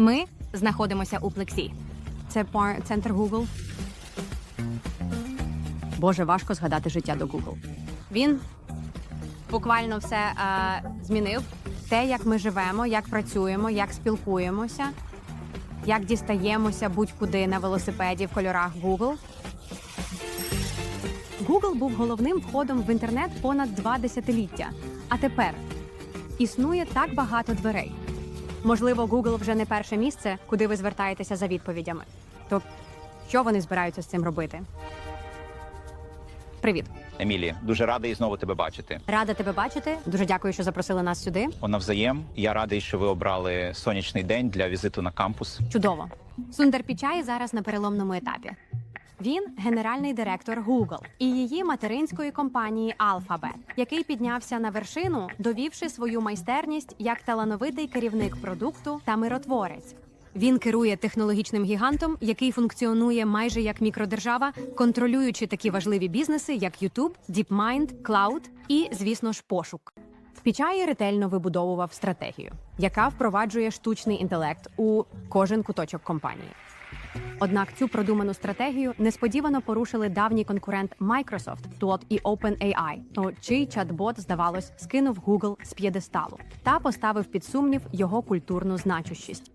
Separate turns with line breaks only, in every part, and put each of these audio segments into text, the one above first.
Ми знаходимося у Плексі. Це пар- центр Google. Боже, важко згадати життя до Google. Він буквально все е, змінив. Те, як ми живемо, як працюємо, як спілкуємося, як дістаємося будь-куди на велосипеді в кольорах Google. Google був головним входом в інтернет понад два десятиліття. А тепер існує так багато дверей. Можливо, Google вже не перше місце, куди ви звертаєтеся за відповідями. То що вони збираються з цим робити? Привіт,
Емілі, дуже радий знову тебе бачити.
рада тебе бачити. Дуже дякую, що запросили нас сюди.
Навзаєм. Я радий, що ви обрали сонячний день для візиту на кампус.
Чудово. Сундар Пічай зараз на переломному етапі. Він генеральний директор Google і її материнської компанії Alphabet, який піднявся на вершину, довівши свою майстерність як талановитий керівник продукту та миротворець. Він керує технологічним гігантом, який функціонує майже як мікродержава, контролюючи такі важливі бізнеси, як YouTube, DeepMind, Cloud і, звісно ж, пошук. Пічаї ретельно вибудовував стратегію, яка впроваджує штучний інтелект у кожен куточок компанії. Однак цю продуману стратегію несподівано порушили давній конкурент Microsoft, Claude і OpenAI, то чий чат-бот, здавалось, скинув Google з п'єдесталу та поставив під сумнів його культурну значущість.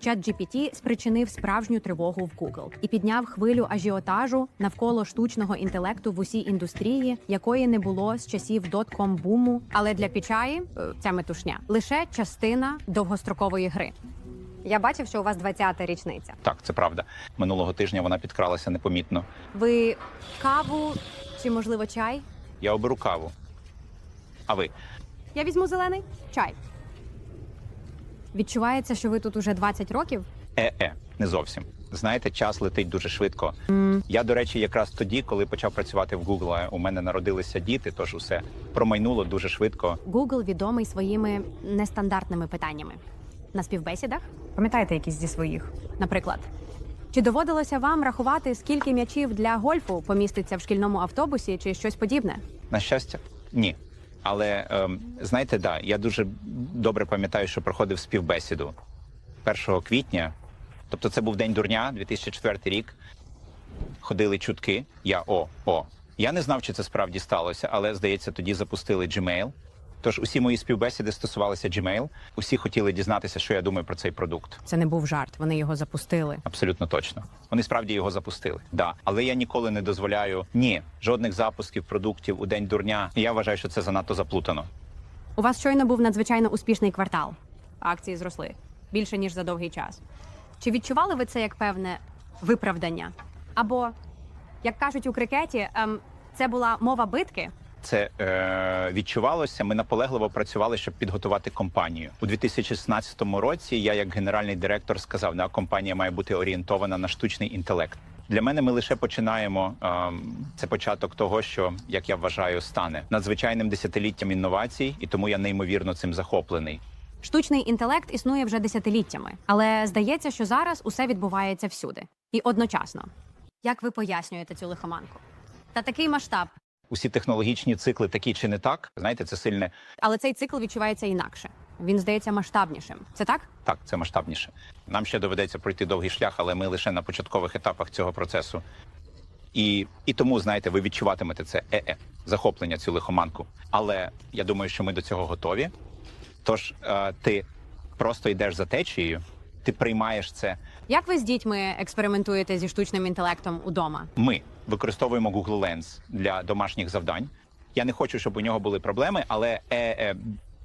Чат GPT спричинив справжню тривогу в Google і підняв хвилю ажіотажу навколо штучного інтелекту в усій індустрії, якої не було з часів дотком буму. Але для Пічаї е, ця метушня лише частина довгострокової гри. Я бачив, що у вас 20-та річниця.
Так, це правда. Минулого тижня вона підкралася непомітно.
Ви каву чи можливо чай?
Я оберу каву. А ви?
Я візьму зелений чай. Відчувається, що ви тут уже 20 років.
Е-е, не зовсім. Знаєте, час летить дуже швидко. Я, до речі, якраз тоді, коли почав працювати в Google, у мене народилися діти, тож усе промайнуло дуже швидко.
Google відомий своїми нестандартними питаннями. На співбесідах пам'ятаєте якісь зі своїх? Наприклад, чи доводилося вам рахувати, скільки м'ячів для гольфу поміститься в шкільному автобусі, чи щось подібне?
На щастя, ні. Але ем, знаєте, да, я дуже добре пам'ятаю, що проходив співбесіду 1 квітня. Тобто, це був день дурня, 2004 рік. Ходили чутки. Я о, о. Я не знав, чи це справді сталося, але здається, тоді запустили Gmail. Тож усі мої співбесіди стосувалися Gmail. Усі хотіли дізнатися, що я думаю про цей продукт.
Це не був жарт, вони його запустили.
Абсолютно точно. Вони справді його запустили. Да. Але я ніколи не дозволяю ні жодних запусків продуктів у день дурня. Я вважаю, що це занадто заплутано.
У вас щойно був надзвичайно успішний квартал. Акції зросли більше ніж за довгий час. Чи відчували ви це як певне виправдання? Або, як кажуть у крикеті, ем, це була мова битки?
Це е, відчувалося. Ми наполегливо працювали, щоб підготувати компанію у 2016 році. Я, як генеральний директор, сказав, що компанія має бути орієнтована на штучний інтелект. Для мене ми лише починаємо. ем, це початок того, що як я вважаю, стане надзвичайним десятиліттям інновацій, і тому я неймовірно цим захоплений.
Штучний інтелект існує вже десятиліттями, але здається, що зараз усе відбувається всюди і одночасно. Як ви пояснюєте цю лихоманку? Та такий масштаб,
Усі технологічні цикли такі чи не так. Знаєте, це сильне
але цей цикл відчувається інакше. Він здається масштабнішим. Це так?
Так, це масштабніше. Нам ще доведеться пройти довгий шлях, але ми лише на початкових етапах цього процесу. І, і тому, знаєте, ви відчуватимете це е-е, захоплення цю лихоманку. Але я думаю, що ми до цього готові. Тож е, ти просто йдеш за течією, ти приймаєш це.
Як ви з дітьми експериментуєте зі штучним інтелектом удома?
Ми використовуємо Google Lens для домашніх завдань. Я не хочу, щоб у нього були проблеми, але е-е,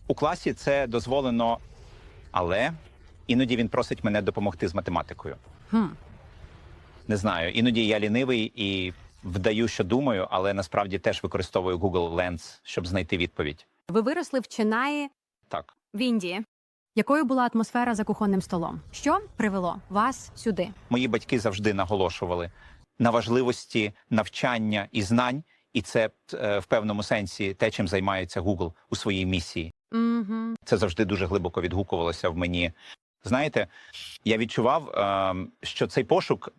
у класі це дозволено. Але іноді він просить мене допомогти з математикою.
Хм.
Не знаю. Іноді я лінивий і вдаю, що думаю, але насправді теж використовую Google Lens, щоб знайти відповідь.
Ви виросли в Чинаї
Так,
в Індії. Якою була атмосфера за кухонним столом? Що привело вас сюди?
мої батьки завжди наголошували на важливості навчання і знань, і це е, в певному сенсі те, чим займається Google у своїй місії.
Угу.
Це завжди дуже глибоко відгукувалося в мені. Знаєте, я відчував, е, що цей пошук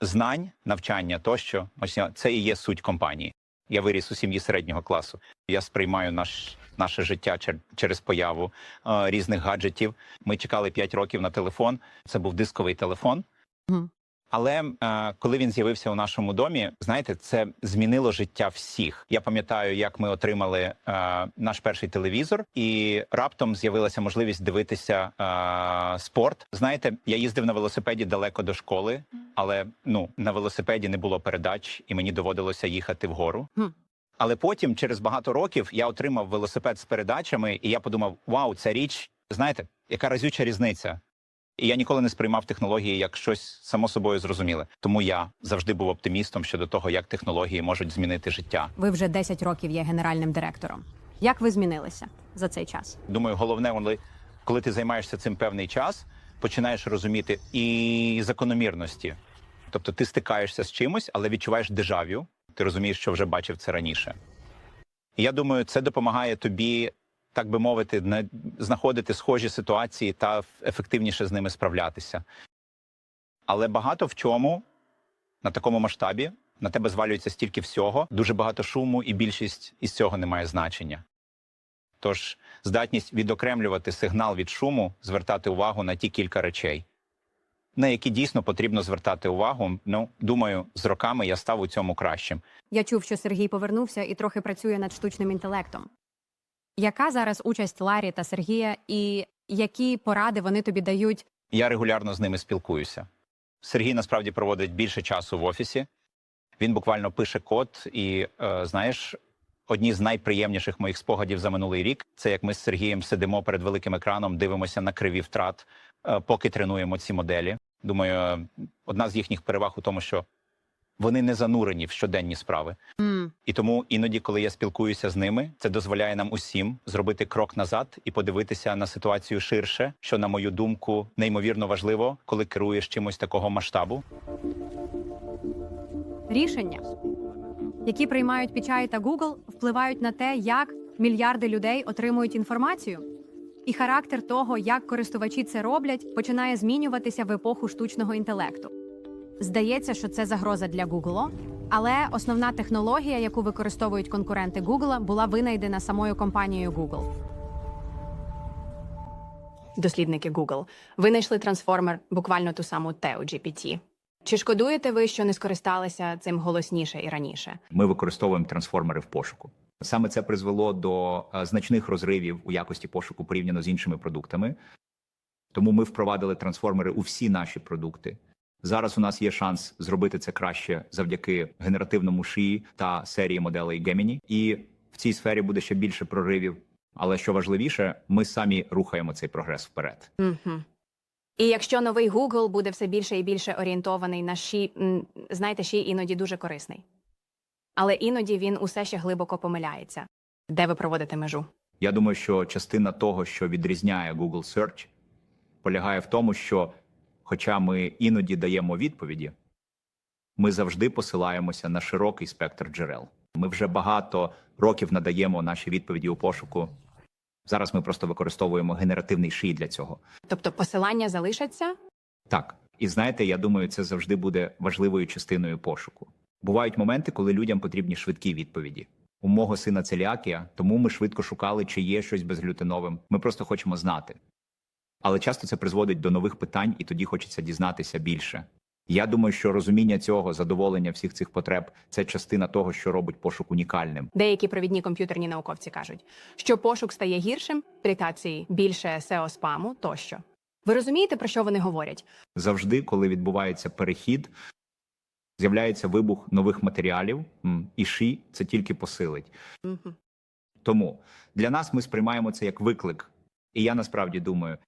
знань, навчання тощо, ось це і є суть компанії.
Я виріс у сім'ї середнього класу. Я сприймаю наш, наше життя чер- через появу е, різних гаджетів. Ми чекали 5 років на телефон. Це був дисковий телефон.
Мгм.
Але е, коли він з'явився у нашому домі, знаєте, це змінило життя всіх. Я пам'ятаю, як ми отримали е, наш перший телевізор, і раптом з'явилася можливість дивитися е, спорт. Знаєте, я їздив на велосипеді далеко до школи, але ну на велосипеді не було передач, і мені доводилося їхати вгору. Але потім, через багато років, я отримав велосипед з передачами, і я подумав: вау, ця річ, знаєте, яка разюча різниця. І я ніколи не сприймав технології як щось само собою зрозуміле. Тому я завжди був оптимістом щодо того, як технології можуть змінити життя.
Ви вже 10 років є генеральним директором. Як ви змінилися за цей час?
Думаю, головне, коли- коли ти займаєшся цим певний час, починаєш розуміти і закономірності. Тобто ти стикаєшся з чимось, але відчуваєш дежавю. Ти розумієш, що вже бачив це раніше. І я думаю, це допомагає тобі, так би мовити, знаходити схожі ситуації та ефективніше з ними справлятися. Але багато в чому на такому масштабі на тебе звалюється стільки всього, дуже багато шуму, і більшість із цього не має значення. Тож здатність відокремлювати сигнал від шуму, звертати увагу на ті кілька речей, на які дійсно потрібно звертати увагу. Ну, думаю, з роками я став у цьому кращим.
Я чув, що Сергій повернувся і трохи працює над штучним інтелектом. Яка зараз участь Ларі та Сергія, і які поради вони тобі дають?
Я регулярно з ними спілкуюся. Сергій насправді проводить більше часу в офісі. Він буквально пише код, і е, знаєш, одні з найприємніших моїх спогадів за минулий рік це як ми з Сергієм сидимо перед великим екраном, дивимося на криві втрат, е, поки тренуємо ці моделі. Думаю, одна з їхніх переваг у тому, що вони не занурені в щоденні справи.
м
І тому іноді, коли я спілкуюся з ними, це дозволяє нам усім зробити крок назад і подивитися на ситуацію ширше, що, на мою думку, неймовірно важливо, коли керуєш чимось такого масштабу.
рішення, які приймають Пічай та Google, впливають на те, як мільярди людей отримують інформацію. І характер того, як користувачі це роблять, починає змінюватися в епоху штучного інтелекту. Здається, що це загроза для Google, але основна технологія, яку використовують конкуренти Google, була винайдена самою компанією Google. Дослідники Google винайшли трансформер, буквально ту саму Teo GPT. Чи шкодуєте ви, що не скористалися цим голосніше і раніше?
Ми використовуємо трансформери в пошуку. Саме це призвело до е, значних розривів у якості пошуку порівняно з іншими продуктами. Тому ми впровадили трансформери у всі наші продукти. Зараз у нас є шанс зробити це краще завдяки генеративному шиї та серії моделей Gemini. І в цій сфері буде ще більше проривів. Але що важливіше, ми самі рухаємо цей прогрес вперед.
Угу. І якщо новий Google буде все більше і більше орієнтований на ші, знаєте, ші іноді дуже корисний. Але іноді він усе ще глибоко помиляється. Де ви проводите межу?
Я думаю, що частина того, що відрізняє Google Search, полягає в тому, що, хоча ми іноді даємо відповіді, ми завжди посилаємося на широкий спектр джерел. Ми вже багато років надаємо наші відповіді у пошуку. Зараз ми просто використовуємо генеративний ший для цього.
Тобто посилання залишаться?
Так, і знаєте, я думаю, це завжди буде важливою частиною пошуку. Бувають моменти, коли людям потрібні швидкі відповіді. У мого сина целіакія, тому ми швидко шукали, чи є щось безглютеновим. Ми просто хочемо знати. Але часто це призводить до нових питань, і тоді хочеться дізнатися більше. Я думаю, що розуміння цього, задоволення всіх цих потреб це частина того, що робить пошук унікальним.
Деякі провідні комп'ютерні науковці кажуть, що пошук стає гіршим, аплікації більше SEO спаму тощо. Ви розумієте, про що вони говорять?
Завжди, коли відбувається перехід, з'являється вибух нових матеріалів, і ші це тільки посилить.
Угу.
Тому для нас ми сприймаємо це як виклик. І я насправді думаю,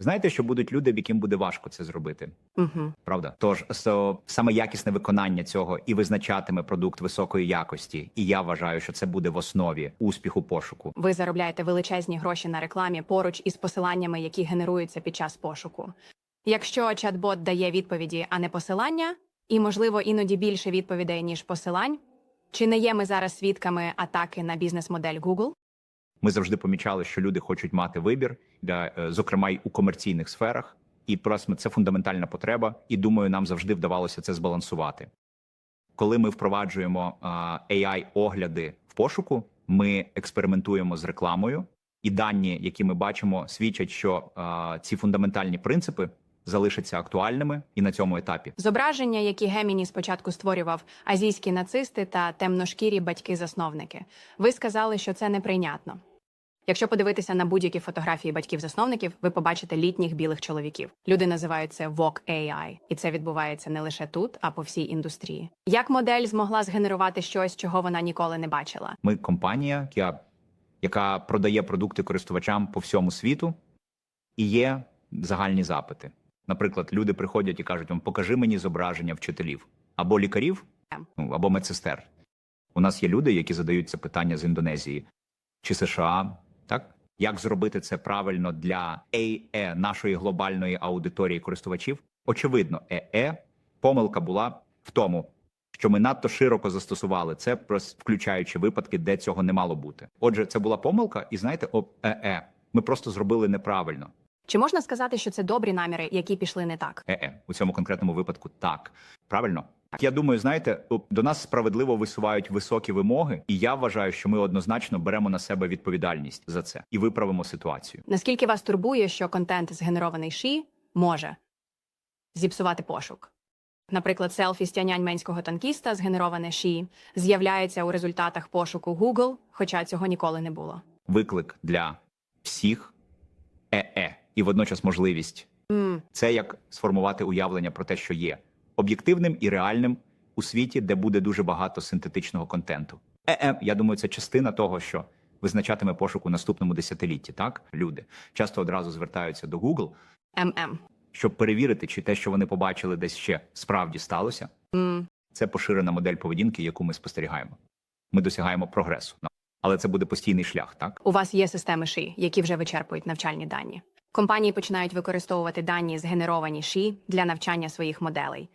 знаєте, що будуть люди, яким буде важко це зробити,
Угу.
правда? Тож so, саме якісне виконання цього і визначатиме продукт високої якості. І я вважаю, що це буде в основі успіху пошуку.
Ви заробляєте величезні гроші на рекламі поруч із посиланнями, які генеруються під час пошуку. Якщо чат-бот дає відповіді, а не посилання, і, можливо, іноді більше відповідей, ніж посилань, чи не є ми зараз свідками атаки на бізнес-модель Google?
Ми завжди помічали, що люди хочуть мати вибір, для, е, зокрема й у комерційних сферах. І просто це фундаментальна потреба, і думаю, нам завжди вдавалося це збалансувати. коли ми впроваджуємо ai огляди в пошуку, ми експериментуємо з рекламою, і дані, які ми бачимо, свідчать, що ці фундаментальні принципи залишаться актуальними і на цьому етапі.
Зображення, які Геміні спочатку створював азійські нацисти та темношкірі батьки-засновники. Ви сказали, що це неприйнятно. Якщо подивитися на будь-які фотографії батьків-засновників, ви побачите літніх білих чоловіків. Люди називають це Vogue AI, і це відбувається не лише тут, а по всій індустрії. Як модель змогла згенерувати щось, чого вона ніколи не бачила?
Ми компанія, яка, яка продає продукти користувачам по всьому світу, і є загальні запити. Наприклад, люди приходять і кажуть: вам покажи мені зображення вчителів або лікарів, ну, або медсестер. У нас є люди, які задають це питання з Індонезії чи США. Так як зробити це правильно для АЕ, нашої глобальної аудиторії користувачів? Очевидно, ЕЕ помилка була в тому, що ми надто широко застосували це, включаючи випадки, де цього не мало бути. Отже, це була помилка, і знаєте, о, ЕЕ, ми просто зробили неправильно.
Чи можна сказати, що це добрі наміри, які пішли не так?
Е-е, у цьому конкретному випадку так. Правильно? Я думаю, знаєте, до нас справедливо висувають високі вимоги, і я вважаю, що ми однозначно беремо на себе відповідальність за це і виправимо ситуацію.
Наскільки вас турбує, що контент, згенерований ші, може зіпсувати пошук? Наприклад, селфі з тянянь менського танкіста, згенероване ші, з'являється у результатах пошуку Google, хоча цього ніколи не було.
Виклик для всіх е-е, і водночас можливість
м
це як сформувати уявлення про те, що є об'єктивним і реальним у світі, де буде дуже багато синтетичного контенту. Е-е, я думаю, це частина того, що визначатиме пошук у наступному десятилітті. Так, люди часто одразу звертаються до Google,
ММ.
щоб перевірити, чи те, що вони побачили, десь ще справді сталося.
м
Це поширена модель поведінки, яку ми спостерігаємо. Ми досягаємо прогресу, але це буде постійний шлях, так
У вас є системи ші, які вже вичерпують навчальні дані. Компанії починають використовувати дані, згенеровані ші для навчання своїх моделей.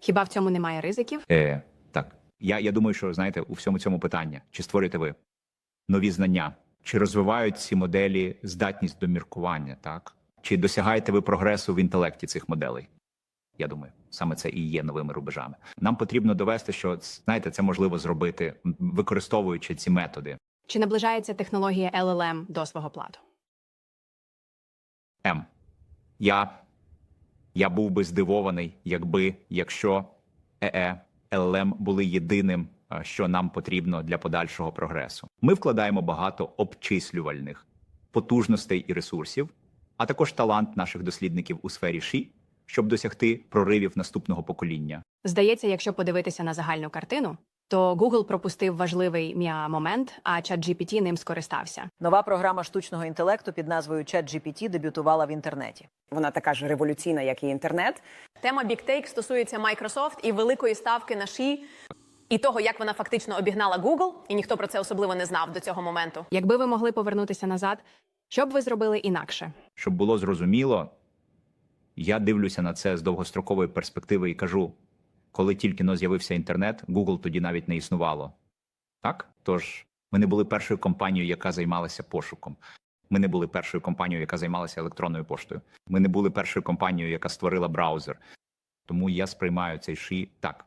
Хіба в цьому немає ризиків?
Е, так. Я, я думаю, що знаєте, у всьому цьому питання: чи створюєте ви нові знання, чи розвивають ці моделі здатність до міркування, так? Чи досягаєте ви прогресу в інтелекті цих моделей? Я думаю, саме це і є новими рубежами. Нам потрібно довести, що знаєте, це можливо зробити, використовуючи ці методи.
Чи наближається технологія LLM до свого плату?
М. Я, я був би здивований, якби якщо ЕЕ ЛЛМ були єдиним, що нам потрібно для подальшого прогресу. Ми вкладаємо багато обчислювальних потужностей і ресурсів, а також талант наших дослідників у сфері ШІ, щоб досягти проривів наступного покоління.
Здається, якщо подивитися на загальну картину, то Google пропустив важливий м'я момент, а ChatGPT ним скористався.
Нова програма штучного інтелекту під назвою ChatGPT дебютувала в інтернеті.
Вона така ж революційна, як і інтернет.
Тема Big Take стосується Microsoft і великої ставки на ші, і того, як вона фактично обігнала Google, і ніхто про це особливо не знав до цього моменту.
Якби ви могли повернутися назад, що б ви зробили інакше?
Щоб було зрозуміло, я дивлюся на це з довгострокової перспективи і кажу: коли тільки но з'явився інтернет, Google тоді навіть не існувало. Так? Тож ми не були першою компанією, яка займалася пошуком. Ми не були першою компанією, яка займалася електронною поштою. Ми не були першою компанією, яка створила браузер. Тому я сприймаю цей ші так.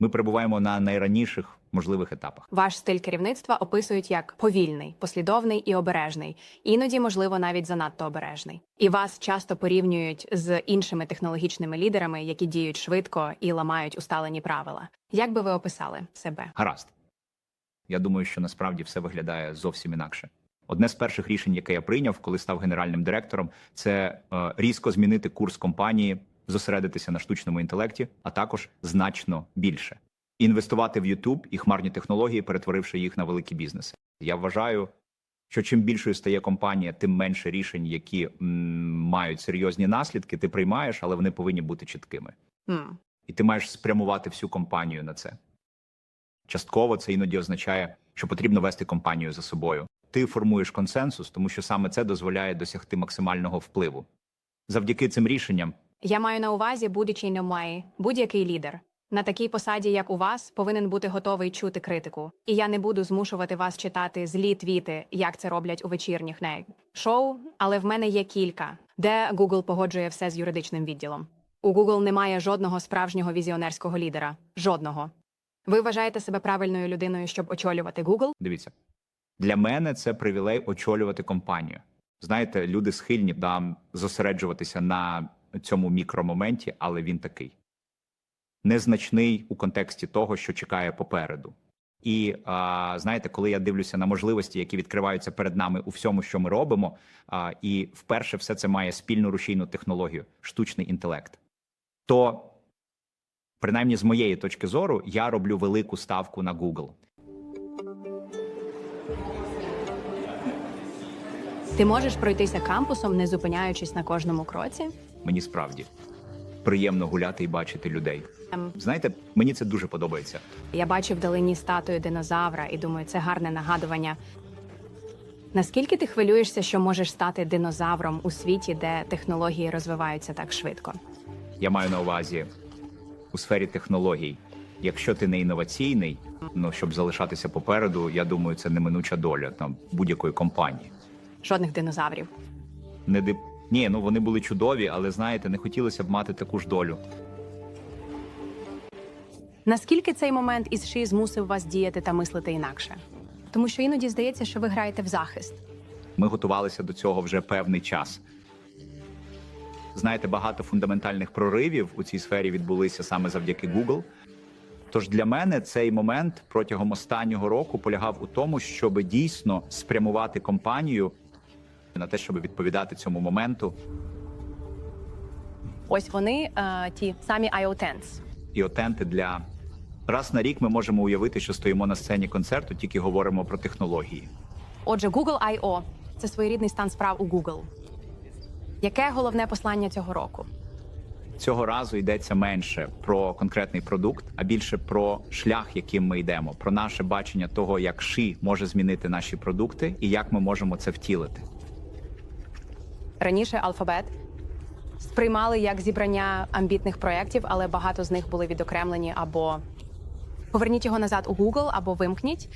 Ми перебуваємо на найраніших можливих етапах.
Ваш стиль керівництва описують як повільний, послідовний і обережний, іноді, можливо, навіть занадто обережний. І вас часто порівнюють з іншими технологічними лідерами, які діють швидко і ламають усталені правила. Як би ви описали себе?
Гаразд. Я думаю, що насправді все виглядає зовсім інакше. Одне з перших рішень, яке я прийняв, коли став генеральним директором, це е, різко змінити курс компанії, зосередитися на штучному інтелекті, а також значно більше інвестувати в YouTube і хмарні технології, перетворивши їх на великі бізнеси. Я вважаю, що чим більшою стає компанія, тим менше рішень, які м, мають серйозні наслідки, ти приймаєш, але вони повинні бути чіткими
Хм.
і ти маєш спрямувати всю компанію на це. Частково це іноді означає, що потрібно вести компанію за собою. Ти формуєш консенсус, тому що саме це дозволяє досягти максимального впливу. Завдяки цим рішенням
Я маю на увазі будь-який номай, будь-який лідер. На такій посаді, як у вас, повинен бути готовий чути критику. І я не буду змушувати вас читати злі твіти, як це роблять у вечірніх не шоу, але в мене є кілька, де Google погоджує все з юридичним відділом. У Google немає жодного справжнього візіонерського лідера. Жодного. Ви вважаєте себе правильною людиною, щоб очолювати Google?
Дивіться, для мене це привілей очолювати компанію. Знаєте, люди схильні там зосереджуватися на цьому мікромоменті, але він такий незначний у контексті того, що чекає попереду. І а, знаєте, коли я дивлюся на можливості, які відкриваються перед нами у всьому, що ми робимо, а, і вперше все це має спільну рушійну технологію, штучний інтелект, то принаймні з моєї точки зору я роблю велику ставку на Google.
Ти можеш пройтися кампусом, не зупиняючись на кожному кроці?
Мені справді приємно гуляти і бачити людей.
Ем.
Знаєте, мені це дуже подобається.
Я бачу вдалині статую динозавра і думаю, це гарне нагадування. Наскільки ти хвилюєшся, що можеш стати динозавром у світі, де технології розвиваються так швидко?
Я маю на увазі у сфері технологій. Якщо ти не інноваційний, ну щоб залишатися попереду, я думаю, це неминуча доля там будь-якої компанії.
Жодних динозаврів.
Не дип... Ні, ну вони були чудові, але знаєте, не хотілося б мати таку ж долю.
Наскільки цей момент із ши змусив вас діяти та мислити інакше? Тому що іноді здається, що ви граєте в захист.
Ми готувалися до цього вже певний час. Знаєте, багато фундаментальних проривів у цій сфері відбулися саме завдяки Google. Тож для мене цей момент протягом останнього року полягав у тому, щоб дійсно спрямувати компанію на те, щоб відповідати цьому моменту.
Ось вони е, ті самі IO-10s.
І отенти для раз на рік ми можемо уявити, що стоїмо на сцені концерту, тільки говоримо про технології.
Отже, Google I.O. – це своєрідний стан справ у Google. Яке головне послання цього року?
Цього разу йдеться менше про конкретний продукт, а більше про шлях, яким ми йдемо, про наше бачення того, як ши може змінити наші продукти і як ми можемо це втілити.
Раніше алфабет сприймали як зібрання амбітних проєктів, але багато з них були відокремлені або поверніть його назад у Google, або вимкніть.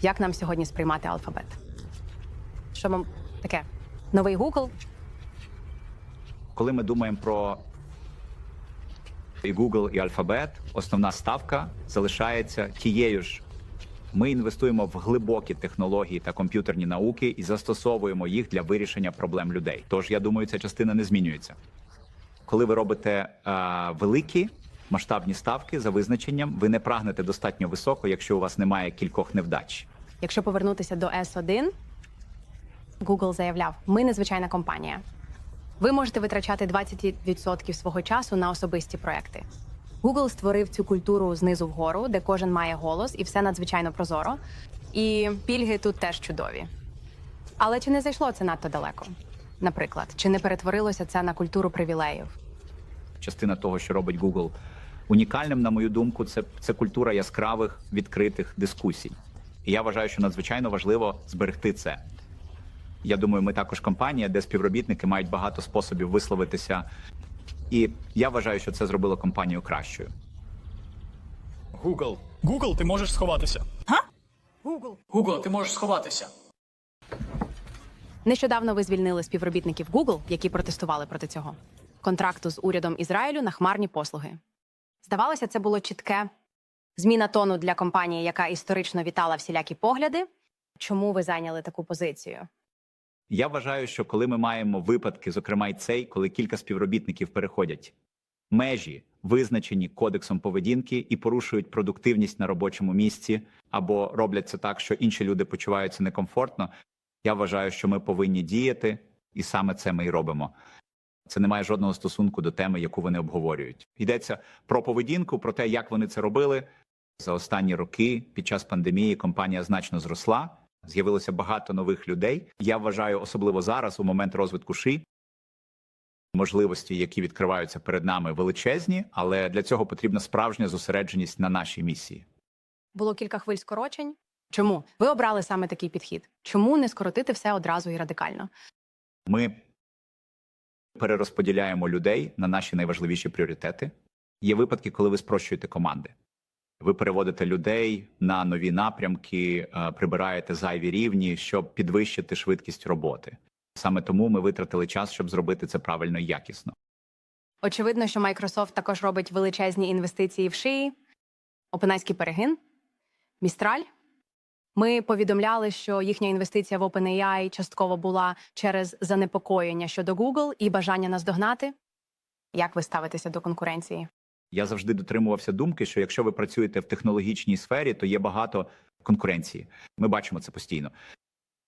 Як нам сьогодні сприймати алфабет? Що вам таке? Новий Google?
Коли ми думаємо про і Google, і Alphabet, основна ставка залишається тією ж. Ми інвестуємо в глибокі технології та комп'ютерні науки і застосовуємо їх для вирішення проблем людей. Тож я думаю, ця частина не змінюється. Коли ви робите е, великі масштабні ставки за визначенням, ви не прагнете достатньо високо, якщо у вас немає кількох невдач.
Якщо повернутися до S1, Google заявляв: ми незвичайна компанія. Ви можете витрачати 20% свого часу на особисті проекти. Google створив цю культуру знизу вгору, де кожен має голос, і все надзвичайно прозоро. І пільги тут теж чудові. Але чи не зайшло це надто далеко? Наприклад, чи не перетворилося це на культуру привілеїв?
частина того, що робить Google унікальним, на мою думку, це, це культура яскравих відкритих дискусій. І я вважаю, що надзвичайно важливо зберегти це. Я думаю, ми також компанія, де співробітники мають багато способів висловитися. І я вважаю, що це зробило компанію кращою.
Google. Google, ти можеш сховатися. Га? Google. Google, ти можеш сховатися.
Нещодавно ви звільнили співробітників Google, які протестували проти цього контракту з урядом Ізраїлю на хмарні послуги. Здавалося, це було чітке зміна тону для компанії, яка історично вітала всілякі погляди. Чому ви зайняли таку позицію?
Я вважаю, що коли ми маємо випадки, зокрема й цей, коли кілька співробітників переходять межі, визначені кодексом поведінки, і порушують продуктивність на робочому місці, або роблять це так, що інші люди почуваються некомфортно. Я вважаю, що ми повинні діяти, і саме це ми і робимо. Це не має жодного стосунку до теми, яку вони обговорюють. Йдеться про поведінку, про те, як вони це робили за останні роки. Під час пандемії компанія значно зросла. З'явилося багато нових людей. Я вважаю, особливо зараз, у момент розвитку ШИ, можливості, які відкриваються перед нами, величезні, але для цього потрібна справжня зосередженість на нашій місії.
Було кілька хвиль скорочень. Чому ви обрали саме такий підхід? Чому не скоротити все одразу і радикально?
Ми перерозподіляємо людей на наші найважливіші пріоритети. Є випадки, коли ви спрощуєте команди. Ви переводите людей на нові напрямки, е, прибираєте зайві рівні, щоб підвищити швидкість роботи. Саме тому ми витратили час, щоб зробити це правильно і якісно.
Очевидно, що Microsoft також робить величезні інвестиції в шиї. Опенайський перегин, Містраль. Ми повідомляли, що їхня інвестиція в OpenAI частково була через занепокоєння щодо Google і бажання наздогнати. Як ви ставитеся до конкуренції?
Я завжди дотримувався думки, що якщо ви працюєте в технологічній сфері, то є багато конкуренції. Ми бачимо це постійно.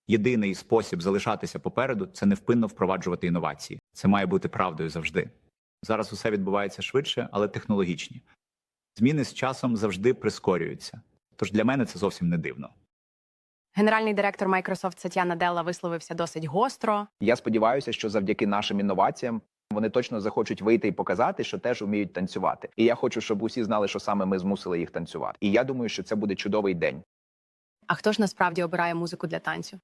Єдиний спосіб залишатися попереду це невпинно впроваджувати інновації. Це має бути правдою завжди. Зараз усе відбувається швидше, але технологічні. Зміни з часом завжди прискорюються. Тож для мене це зовсім не дивно.
Генеральний директор Microsoft Сатья Наделла висловився досить гостро.
Я сподіваюся, що завдяки нашим інноваціям вони точно захочуть вийти і показати, що теж вміють танцювати. І я хочу, щоб усі знали, що саме ми змусили їх танцювати. І я думаю, що це буде чудовий день.
А хто ж насправді обирає музику для танцю?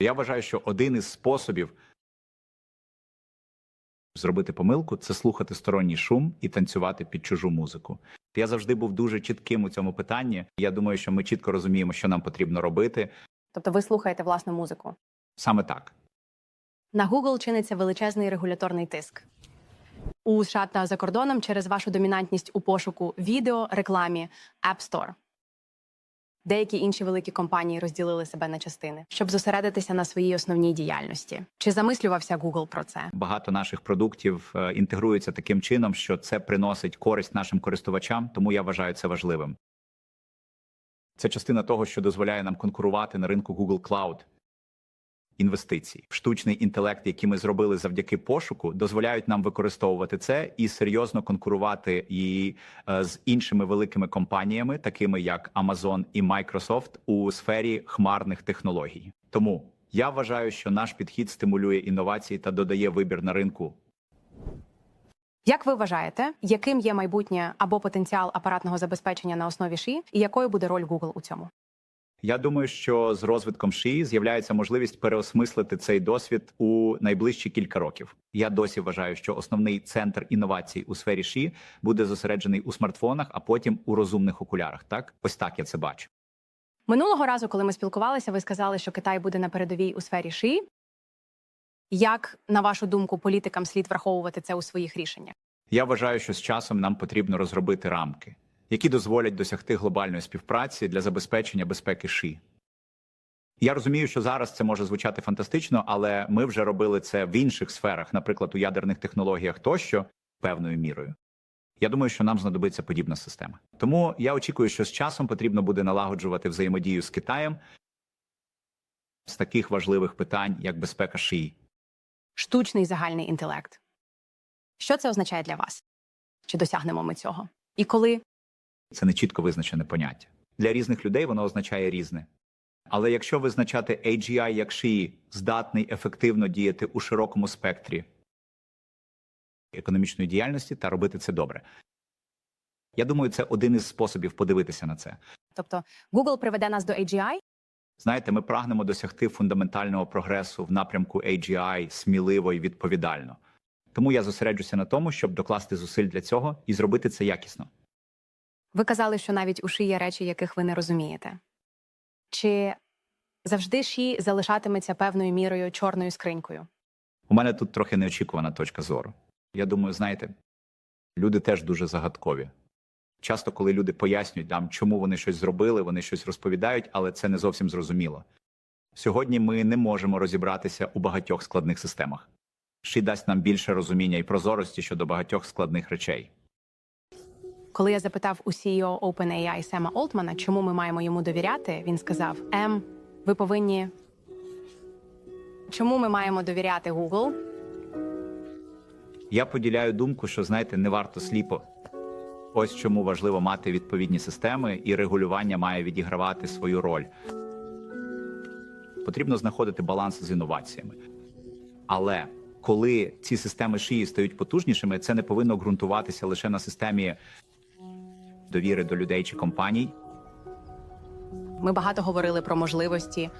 Я вважаю, що один із способів зробити помилку це слухати сторонній шум і танцювати під чужу музику. Я завжди був дуже чітким у цьому питанні. Я думаю, що ми чітко розуміємо, що нам потрібно робити.
Тобто ви слухаєте власну музику.
Саме так.
На Google чиниться величезний регуляторний тиск. У США та за кордоном через вашу домінантність у пошуку відео, рекламі, App Store. Деякі інші великі компанії розділили себе на частини, щоб зосередитися на своїй основній діяльності. Чи замислювався Google про це?
Багато наших продуктів е, інтегруються таким чином, що це приносить користь нашим користувачам, тому я вважаю це важливим. Це частина того, що дозволяє нам конкурувати на ринку Google Cloud. Інвестицій, штучний інтелект, який ми зробили завдяки пошуку, дозволяють нам використовувати це і серйозно конкурувати і е, з іншими великими компаніями, такими як Amazon і Microsoft, у сфері хмарних технологій. Тому я вважаю, що наш підхід стимулює інновації та додає вибір на ринку
Як ви вважаєте, яким є майбутнє або потенціал апаратного забезпечення на основі ШІ, і якою буде роль Google у цьому?
Я думаю, що з розвитком ШІ з'являється можливість переосмислити цей досвід у найближчі кілька років. Я досі вважаю, що основний центр інновацій у сфері ШІ буде зосереджений у смартфонах, а потім у розумних окулярах. Так, ось так я це бачу.
Минулого разу, коли ми спілкувалися, ви сказали, що Китай буде на передовій у сфері ШІ. Як, на вашу думку, політикам слід враховувати це у своїх рішеннях?
Я вважаю, що з часом нам потрібно розробити рамки, які дозволять досягти глобальної співпраці для забезпечення безпеки ШІ. Я розумію, що зараз це може звучати фантастично, але ми вже робили це в інших сферах, наприклад, у ядерних технологіях тощо певною мірою. Я думаю, що нам знадобиться подібна система. Тому я очікую, що з часом потрібно буде налагоджувати взаємодію з Китаєм з таких важливих питань, як безпека ШІ.
Штучний загальний інтелект. Що це означає для вас? Чи досягнемо ми цього? І коли
Це не чітко визначене поняття. Для різних людей воно означає різне. Але якщо визначати AGI як шиї, здатний ефективно діяти у широкому спектрі економічної діяльності та робити це добре. Я думаю, це один із способів подивитися на це.
тобто Google приведе нас до AGI?
Знаєте, ми прагнемо досягти фундаментального прогресу в напрямку AGI сміливо і відповідально. Тому я зосереджуся на тому, щоб докласти зусиль для цього і зробити це якісно.
Ви казали, що навіть у ШІ є речі, яких ви не розумієте. Чи завжди ШІ залишатиметься певною мірою чорною скринькою?
У мене тут трохи неочікувана точка зору. Я думаю, знаєте, люди теж дуже загадкові. Часто, коли люди пояснюють нам, чому вони щось зробили, вони щось розповідають, але це не зовсім зрозуміло. Сьогодні ми не можемо розібратися у багатьох складних системах. Ші дасть нам більше розуміння і прозорості щодо багатьох складних речей.
Коли я запитав у CEO OpenAI Сема Олтмана, чому ми маємо йому довіряти, він сказав: Ем, ви повинні. Чому ми маємо довіряти Google?
Я поділяю думку, що знаєте, не варто сліпо. Ось чому важливо мати відповідні системи, і регулювання має відігравати свою роль. Потрібно знаходити баланс з інноваціями. Але коли ці системи шиї стають потужнішими, це не повинно ґрунтуватися лише на системі довіри до людей чи компаній.
Ми багато говорили про можливості.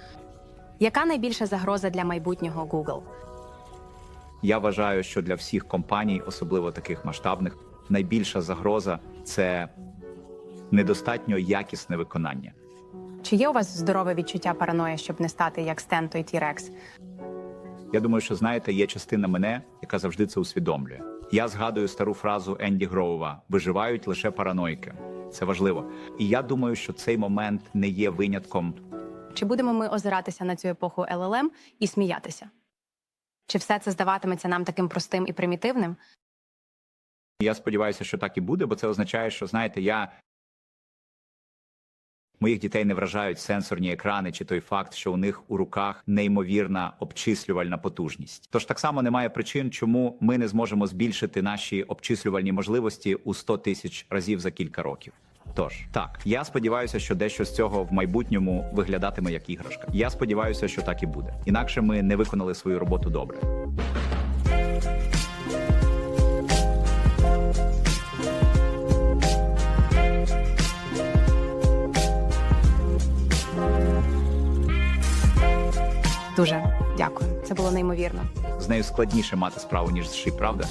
Яка найбільша загроза для майбутнього Google?
Я вважаю, що для всіх компаній, особливо таких масштабних, найбільша загроза це недостатньо якісне виконання.
Чи є у вас здорове відчуття параної, щоб не стати як Стен той T-Rex?
Я думаю, що знаєте, є частина мене, яка завжди це усвідомлює. Я згадую стару фразу Енді Гроува: виживають лише параноїки. Це важливо. І я думаю, що цей момент не є винятком.
Чи будемо ми озиратися на цю епоху ЛЛМ і сміятися? Чи все це здаватиметься нам таким простим і примітивним?
Я сподіваюся, що так і буде, бо це означає, що знаєте, я моїх дітей не вражають сенсорні екрани чи той факт, що у них у руках неймовірна обчислювальна потужність. Тож так само немає причин, чому ми не зможемо збільшити наші обчислювальні можливості у 100 тисяч разів за кілька років. Тож так, я сподіваюся, що дещо з цього в майбутньому виглядатиме як іграшка. Я сподіваюся, що так і буде. Інакше ми не виконали свою роботу добре.
Дуже дякую. Це було неймовірно.
З нею складніше мати справу ніж з ши, правда?